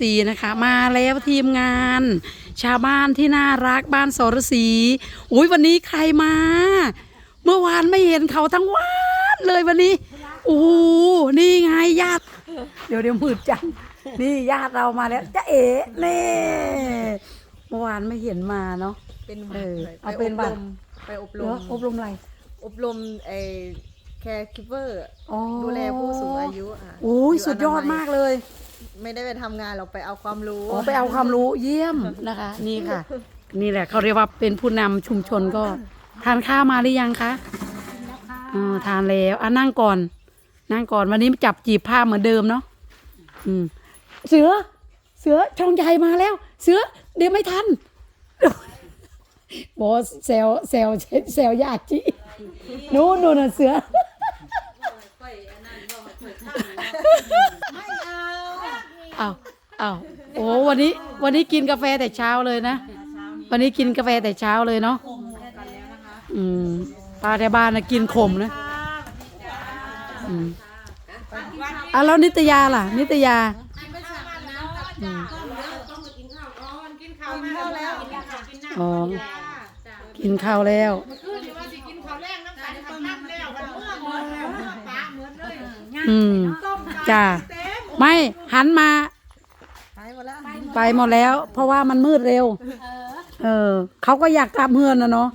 สีนะคะมาแล้วทีมงาน ชาวบ้านที่น่ารักบ้านสรศรีอุ้ยวันนี้ใครมา เมื่อวานไม่เห็นเขาทั้งวันเลยวันนี้โอ้โหนี่ไงญาติ เดี๋ยวเดี๋ยวมืดจังนี่ญาติเรามาแล้วจ้าเอ๋เน่เมื่อวานไม่เห็นมาเนาะเป็นหเอวัดอเลยเอาไปเป็อนบหวัรดมไปอบเหรรอมอบรมอะไรอบรมไอ้แคร์คิปเปอร์อ๋อดูแลผู้สูงอายุอะโอ้ยอยู่สุดยอดนามัมากเลย ไม่ได้ไปทำงานเราไปเอาความรู้ อ๋อไปเอาความรู้เยี่ยมนะคะ นี่ค่ะ นี่แหละเขาเรียกว่าเป็นผู้นำชุมชนก็ทานข้าวมาหรือยังคะอ๋อทานแล้วอะนั่งก่อน นั่งก่อนวันนี้จับจีบผ้าเหมือนเดิมเนาะอืมเสือ เสือช่องใหญ่มาแล้ว เสือเดี๋ยวไม่ทันบอสเซลเซลเซลยาจีนู้นนู่นน่ะเสืออ้า วอ้าวโอ้วันนี้ วันนี้กินกาแฟแต่เช้าเลยนะ วันนี้กินกาแฟแต่เช้าเลยเนาะอืมป้าแถวบ้านนะกินขมนะอืมอะแล้วนิตยาล่ะ นิตยาอืมอ๋อกินข้าวแล้ว อืมจ้าไม่หันมา หายหมดแล้ว ไปหมดแล้ว เพราะว่ามันมืดเร็ว เออเขาก็อยากกลับเฮือนนะเนาะ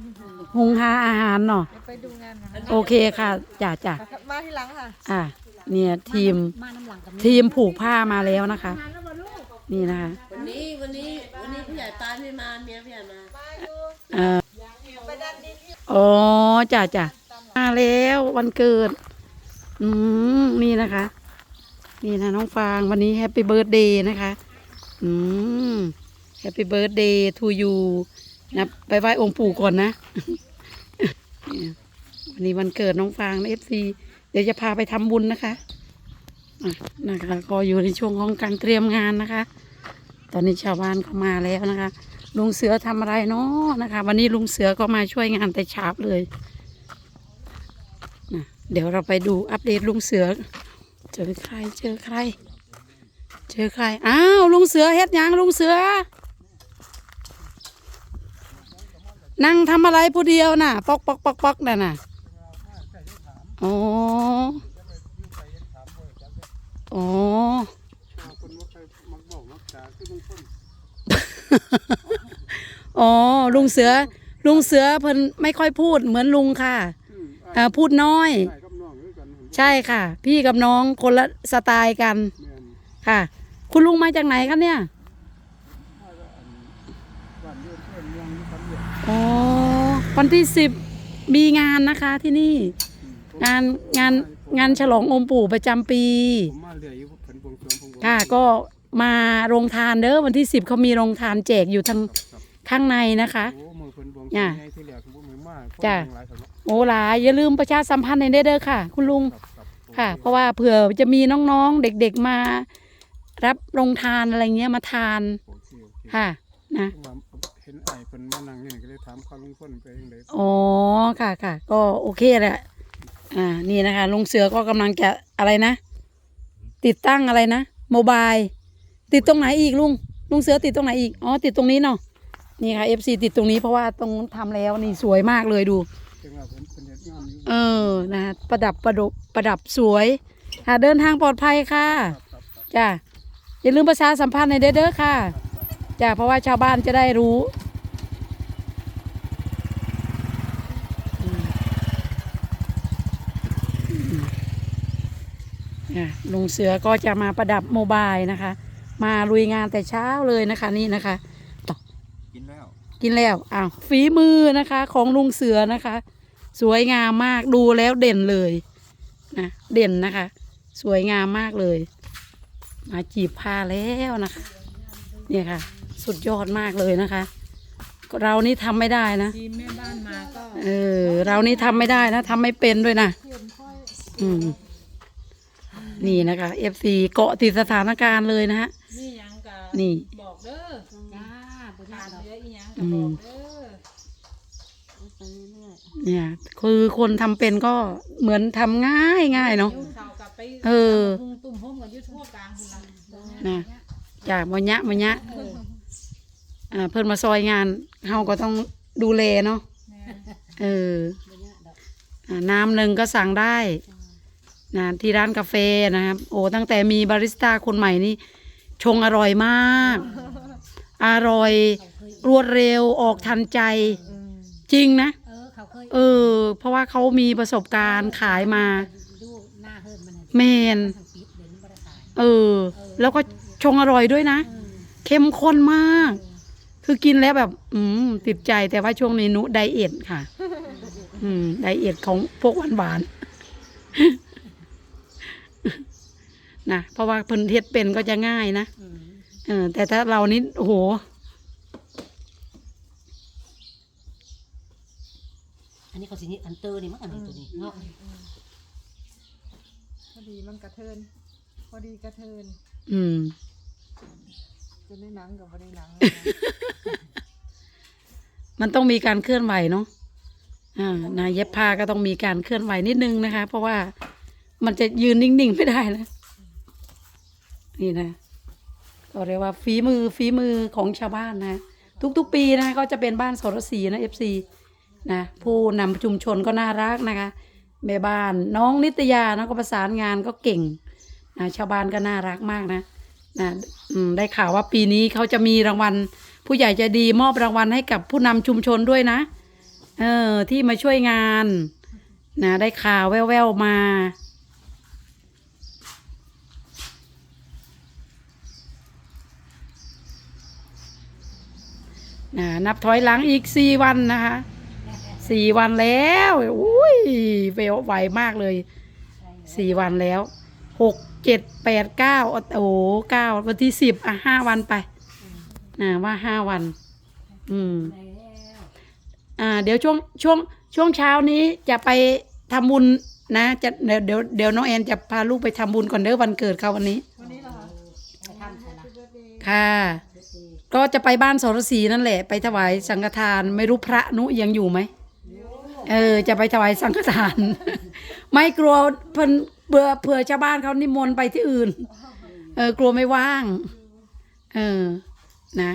หุงหาอาหารเนาะเดี๋ยวไปดูงานมาโอเคค่ะจ้าจ้ามาที่หลังค่ะ อะเนี่ยทีมทีมผูกผ้ามาแล้วนะคะ นี่นะคะวันนี้วันนี้วันนี้ผู้ใหญ่ปานไม่มาเมียผู้ใหญ่มาเอออ๋อจ้าจ้ามาแล้ววันเกิด อืมนี่นะคะ นี่นะน้องฟางวันนี้แฮปปี้เบิร์ดเดย์นะคะ อืมแฮปปี้เบิร์ดเดย์ทูยูนะไปไหว้องค์ปู่ก่อนนะ วันนี้วันเกิดน้องฟางนะเอฟซีเดี๋ยวจะพาไปทำบุญนะคะนะคะก็อยู่ในช่วงของการเตรียมงานนะคะ ตอนนี้ชาวบ้านเขามาแล้วนะคะ ลุงเสือทำอะไรเนาะนะคะ วันนี้ลุงเสือก็มาช่วยงานแต่เช้าเลยนะเดี๋ยวเราไปดูอัปเดตลุงเสือ เจอใครเจอใคร เจอใคร อ้าว ลุงเสือเฮ็ดหยังลุงเสือ นั่งทำอะไรผู้เดียวน่ะ ปอกปอกปอกปอกน่ะน่ะอ๋ออ๋ออ๋อ ลุงเสือ ลุงเสือเพิ่นไม่ค่อยพูดเหมือนลุงค่ะเอ่อพูดน้อย ใช่ค่ะ พี่กับน้องคนละสไตล์กันค่ะ คุณลุงมาจากไหนคะเนี่ยอ๋อวันที่สิบมีงานนะคะที่นี่ งานงานงานฉลององค์ปู่ประจำปีผมมาเรื่อยอยู่ผลบวงสรวงผมค่ะก็มาโรงทานเด้อวันที่สิบเขามีโรงทานแจกอยู่ทางข้างในนะคะโอ้มือผลบวงสรวงจ้ะใหญ่ที่เหลือคือบ่มือมากจ้ะคนหลายสำนักโอ้หลายอย่าลืมประชาสัมพันธ์ในเด้อค่ะ คุณลุงครับครับค่ะ เพราะว่าเผื่อจะมีน้องๆเด็กๆมา รับโรงทานอะไรเงี้ยมาทานโอเคโอเคค่ะนะผมว่าเห็นไอ้เพิ่นมานั่งอยู่นี่ก็เลยถามข้าวลุงพลไปเองเลยอ๋อค่ะค่ะก็โอเคแหละอ่านี่นะคะลุงเสือก็กำลังจะอะไรนะ ติดตั้งอะไรนะโมบายติดตรงไหนอีกลุงลุงเสือติดตรงไหนอีกอ๋อติดตรงนี้เนาะนี่ค่ะ FC ติดตรงนี้เพราะว่าตรงนู้นทำแล้วนี่สวยมากเลยดู จังว่าเพิ่นเพิ่นเฮ็ดงานอยู่เออนะคะประดับประดบประดับสวยค่ะเดินทางปลอดภัยค่ะ ครับครับครับจ้ะ อย่าลืมประชาสัมพันธ์ในอยเด้อเด้อค่ะจ้ะเพราะว่าชาวบ้านจะได้รู้อะลุงเสือก็จะมาประดับโมบายนะคะ มาลุยงานแต่เช้าเลยนะคะนี่นะคะกินแล้ว กินแล้วอ้าวฝีมือนะคะของลุงเสือนะคะ สวยงามมากดูแล้วเด่นเลยนะเด่นนะคะ สวยงามมากเลย มาจีบผ้าแล้วนะคะ เนี่ยค่ะ สุดยอดมากเลยนะคะ เรานี่ทำไม่ได้นะทีมแม่บ้านมาก็เออเรานี่ทำไม่ได้นะทำไม่เป็นด้วยนะอืมนี่นะคะ FC เกาะติดสถานการณ์เลยนะฮะนี่ยังกับนี่บอกเด้อจ้าบุญขาดเยอะอีหยังอืก็บอมกเด้อเนี่ย คือคนทำเป็นก็เหมือนทำง่ายง่ายเนาะเดี๋ยวเขากลับไปเออ นละนะจ้ะมอยะมอยะอ่าเพิ่นมาซอยงานเฮาก็ต้องดูแลเนาะเอออ่าน้ำหนึ่งก็สั่งได้นะที่ร้านกาแฟนะครับ โอ้ตั้งแต่มีบาริสต้าคนใหม่นี่ชงอร่อยมาก อร่อยรวดเร็วออกทันใจ จริงนะ เออเขาเคยเออเพราะว่าเขามีประสบการณ์ขายมาดูหน้าเฮิร์นมันแมนทางปิดเดี๋ยวนี้บ่ได้ขาย เออ แล้วก็ชงอร่อยด้วยนะ เข้มข้นมาก คือกินแล้วแบบ อืมติดใจแต่ว่าช่วงนี้หนุไดเอทค่ะ อืมไดเอทของพวกหวานหวานๆนะเพราะว่าเพิ่นเฮ็ดเป็นก็จะง่ายนะอืมเออ แต่ถ้าเรานี่โอ้โหอันนี้เขาสินี่อันเตอร์นี่มั้งอันนี้ตัวนี้เนาะพอดีมันกระเทิน พอดีกระเทินอืมจะได้หนังกับบ่ได้หนังมันต้องมีการเคลื่อนไหวเนาะอ่านะเย็บผ้าก็ต้องมีการเคลื่อนไหวนิดนึงนะคะ เพราะว่ามันจะยืนนิ่งๆไม่ได้นะ นี่นะ ก็เรียกว่าฝีมือฝีมือของชาวบ้านนะ ทุกๆปีนะก็จะเป็นบ้านสรศรีนะเอฟซีนะ ผู้นำชุมชนก็น่ารักนะคะแม่บ้านน้องนิตยานะก็ประสานงานก็เก่ง นะชาวบ้านก็น่ารักมากนะนะได้ข่าวว่าปีนี้เขาจะมีรางวัล ผู้ใหญ่จะดีมอบรางวัลให้กับผู้นำชุมชนด้วยนะ เออที่มาช่วยงานนะได้ข่าวแว่วๆมานะนับถอยหลังอีกสี่วันนะคะสี่วันแล้ว อุ้ยเวลไวมากเลยสี่วันแล้วหก เจ็ดแปดเก้าโอ้โหเก้าวันที่สิบอะห้าวันไปนะว่าห้าวัน อืม อ่า เดี๋ยวช่วงช่วงช่วงเช้านี้จะไปทำบุญนะจะเดี๋ยวเดี๋ยวเดี๋ยวน้องแอนจะพาลูกไปทำบุญก่อนเด้อวันเกิดเขาวันนี้วันนี้เหรอคะไปทำใช่ละค่ะ ก็จะไปบ้านสรศรีนั่นแหละ ไปถวายสังฆทานไม่รู้พระนุยังอยู่ไหมเออ จะไปถวายสังฆทาน ไม่กลัวเพิ่น เบื่อเผื่อชาวบ้านเขานิมนต์ไปที่อื่น เออกลัวไม่ว่าง เออ นะ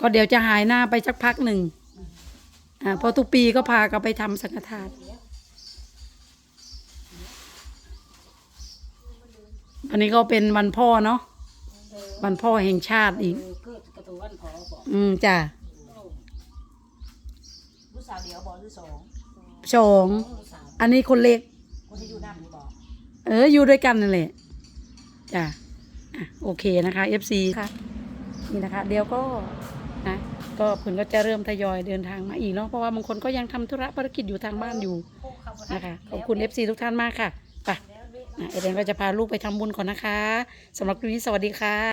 ก็เดี๋ยวจะหายหน้าไปสักพักหนึ่ง อ่าเพราะทุกปีก็พากันไปทำสังฆทานวันนี้ก็เป็นวันพ่อเนาะวันพ่อแห่งชาติอีกเออเกิดกระตัววันพอบอกอืมจ้ะลูกสาวเดียวบอกลูกสองสองลูกสาวอันนี้คนเล็กคนที่อยู่น้ำนี่บอก เอออยู่ด้วยกันนั่นแหละจ้ะอะโอเคนะคะ FC ค่ะนี่นะคะ เดี๋ยวก็นะก็เพิ่นก็จะเริ่มทยอยเดินทางมาอีกเนาะเพราะว่าบางคนก็ยังทำธุระภารกิจอยู่ทางบ้านอยู่นะคะขอบคุณ FC ทุกท่านมากค่ะไปนะเอเดนก็จะพาลูกไปทำบุญก่อนนะคะสำหรับคลิปนี้สวัสดีค่ะ